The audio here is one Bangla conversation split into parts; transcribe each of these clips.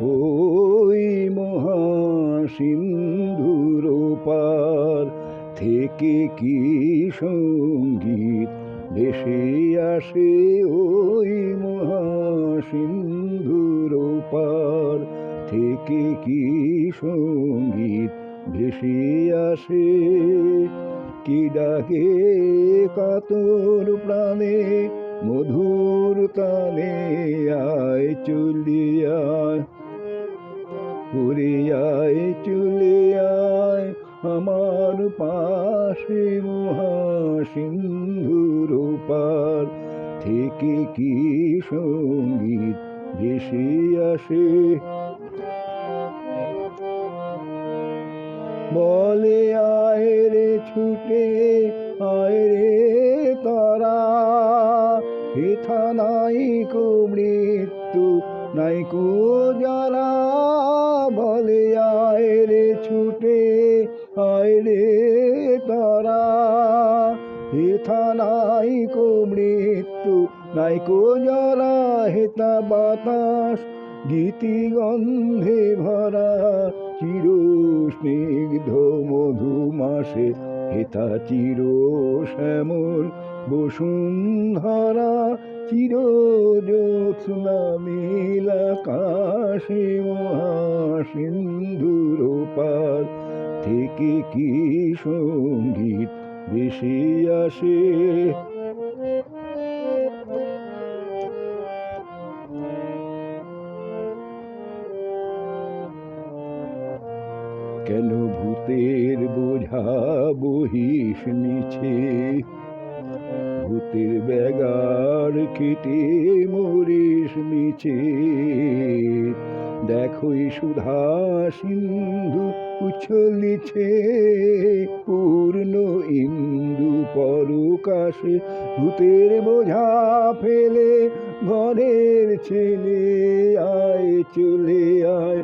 ওই মহাসিন্ধুর পার থেকে কি সংগীত ভেসে আসে ওই মহাসিন্ধুর পার থেকে কি সংগীত ভেসে আসে? কি ডাকে কাতর প্রাণে, মধুর তানে আয় চলিয়ায় উড়ে আয় চলে আয় আমার পাশে মহাসিন্ধুর পার থেকে কি সংগীত ভেসে আসে? বলে, আয় রে ছুটে, আয় রে তারা। হেথা নাই কো মৃত্যু, নাই কো যারা হেথা নাই কো মৃত্যু, নাই কো যারা হেতা বাতাস। গীতি গন্ধে ভরা চির স্নিগ্ধ মধু মাসে হেতা চির শ্যামল বসুন্ধরা চির জ্যোৎস্না নীলাকাশে মহাসিন্ধুর পার থেকে কি সংগীত বেশি আসে। কেন ভূতের বোঝা বহিস মিছে ভূতের বেগার কেটে মরিস মিছে দেখোই সুধা সিন্ধু উছলিছে পূর্ণ ইন্দু পরকাশে। ভূতের বোঝা ফেলে ঘরের ছেলে আয়, চলে আয়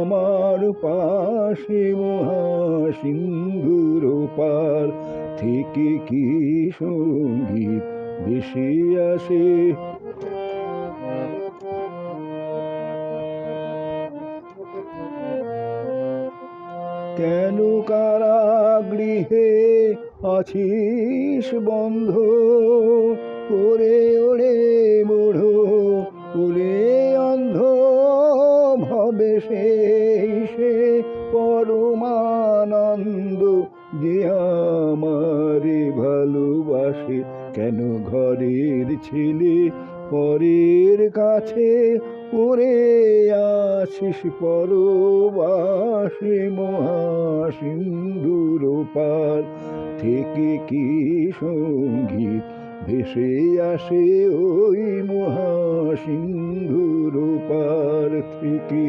আমার পাশে মহাসিন্ধুর পার থেকে কি সংগীত বেশি আসে? কেন কারাগৃহে আছিস বন্ধ? ওরে ওরে মোড়ো ওরে অন্ধ ভবে সে পরমানন্দ যে আমারে ভালোবাসে। কেন ঘরের ছেলে পরের কাছে ওরে আছিস পরবাসে মহাসিন্ধুর পার। থেকে কি সংগীত ভেসে আসে ওই মহাসিন্ধুর পার? থেকে